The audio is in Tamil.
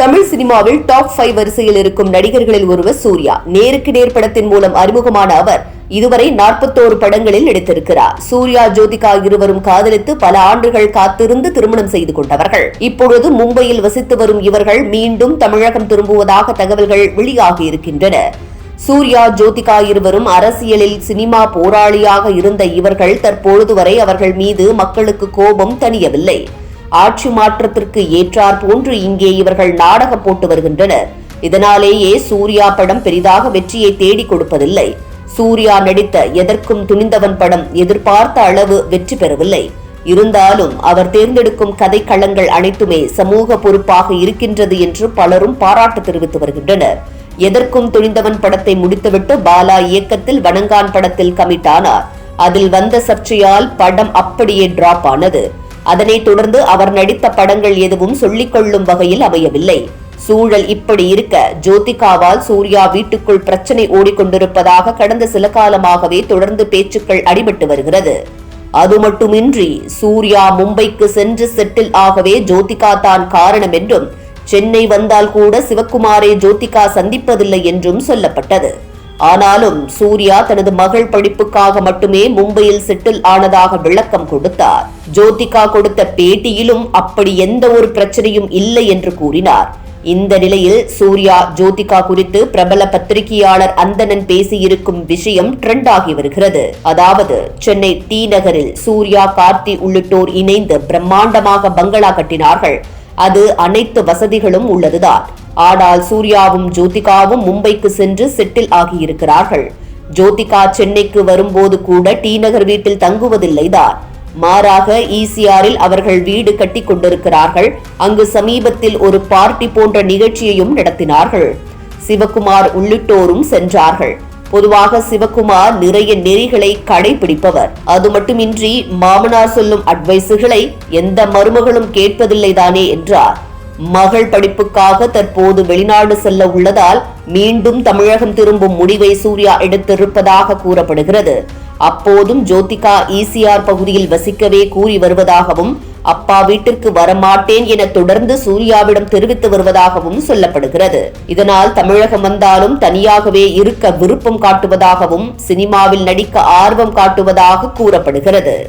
தமிழ் சினிமாவில் டாப் ஃபைவ் வரிசையில் இருக்கும் நடிகர்களில் ஒருவர் சூர்யா. நேருக்கு நேர் படத்தின் மூலம் அறிமுகமான அவர் இதுவரை நாற்பத்தோரு படங்களில் நடித்திருக்கிறார். சூர்யா ஜோதிகா இருவரும் காதலித்து பல ஆண்டுகள் காத்திருந்து திருமணம் செய்து கொண்டவர்கள். இப்பொழுது மும்பையில் வசித்து வரும் இவர்கள் மீண்டும் தமிழகம் திரும்புவதாக தகவல்கள் வெளியாகி இருக்கின்றன. சூர்யா ஜோதிகா இருவரும் அரசியலில் சினிமா போராளியாக இருந்த இவர்கள் தற்பொழுது வரை அவர்கள் மீது மக்களுக்கு கோபம் தணியவில்லை. ஆட்சி மாற்றத்திற்கு ஏற்றார் போன்று இங்கே இவர்கள் நாடகம் போட்டு வருகின்றனர். இதனாலேயே சூர்யா படம் பெரிதாக வெற்றியை தேடிக் கொடுப்பதில்லை. சூர்யா நடித்த எதற்கும் துணிந்தவன் படம் எதிர்பார்த்த அளவு வெற்றி பெறவில்லை. இருந்தாலும் அவர் தேர்ந்தெடுக்கும் கதைக்களங்கள் அனைத்துமே சமூக பொறுப்பாக இருக்கின்றது என்று பலரும் பாராட்டு தெரிவித்து வருகின்றனர். எதற்கும் துணிந்தவன் படத்தை முடித்துவிட்டு பாலா இயக்கத்தில் வணங்கான் படத்தில் கமிட் ஆனார். அதில் வந்த சர்ச்சையால் படம் அப்படியே டிராப் ஆனது. அதனைத் தொடர்ந்து அவர் நடித்த படங்கள் எதுவும் சொல்லிக்கொள்ளும் வகையில் அமையவில்லை. சூழல் இப்படி இருக்க ஜோதிகாவால் சூர்யா வீட்டுக்குள் பிரச்சனை ஓடிக்கொண்டிருப்பதாக கடந்த சில காலமாகவே தொடர்ந்து பேச்சுக்கள் அடிபட்டு வருகிறது. அது மட்டுமின்றி சூர்யா மும்பைக்கு சென்று செட்டில் ஆகவே ஜோதிகா தான் காரணம் என்றும் சென்னை வந்தால் கூட சிவக்குமாரை ஜோதிகா சந்திப்பதில்லை என்றும் சொல்லப்பட்டது. ஆனாலும் சூர்யா தனது மகள் படிப்புக்காக மட்டுமே மும்பையில் செட்டில் ஆனதாக விளக்கம் கொடுத்தார். ஜோதிகா கொடுத்த பேட்டியிலும் அப்படி எந்த ஒரு பிரச்சனையும் இல்லை என்று கூறினார். இந்த நிலையில் சூர்யா ஜோதிகா குறித்து பிரபல பத்திரிகையாளர் அந்தனன் பேசியிருக்கும் விஷயம் ட்ரெண்ட் ஆகி வருகிறது. அதாவது சென்னை டி நகரில் சூர்யா கார்த்தி உள்ளிட்டோர் இணைந்து பிரம்மாண்டமாக பங்களா கட்டினார்கள். அது அனைத்து வசதிகளும் உள்ளதுதான். ஆனால் சூர்யாவும் ஜோதிகாவும் மும்பைக்கு சென்று செட்டில் ஆகியிருக்கிறார்கள். ஜோதிகா சென்னைக்கு வரும்போது கூட டி நகர் வீட்டில் தங்குவதில்லைதான் மாறாக ஈசிஆரில் அவர்கள் வீடு கட்டி கொண்டிருக்கிறார்கள். அங்கு சமீபத்தில் ஒரு பார்ட்டி போன்ற நிகழ்ச்சியையும் நடத்தினார்கள். சிவகுமார் உள்ளிட்டோரும் சென்றார்கள். பொதுவாக சிவகுமார் நிறைய நெறிகளை கடைபிடிப்பவர். அது மட்டுமின்றி மாமனார் சொல்லும் அட்வைஸுகளை எந்த மருமகளும் கேட்பதில்லைதானே என்றார். மகள் படிப்புக்காக தற்போது வெளிநாடு செல்ல உள்ளதால் மீண்டும் தமிழகம் திரும்பும் முடிவை சூர்யா எடுத்திருப்பதாக கூறப்படுகிறது. அப்போதும் ஜோதிகா ஈசிஆர் பகுதியில் வசிக்கவே கூறி வருவதாகவும் அப்பா வீட்டிற்கு வரமாட்டேன் என தொடர்ந்து சூர்யாவிடம் தெரிவித்து வருவதாகவும் சொல்லப்படுகிறது. இதனால் தமிழகம் வந்தாலும் தனியாகவே இருக்க விருப்பம் காட்டுவதாகவும் சினிமாவில் நடிக்க ஆர்வம் காட்டுவதாக கூறப்படுகிறது.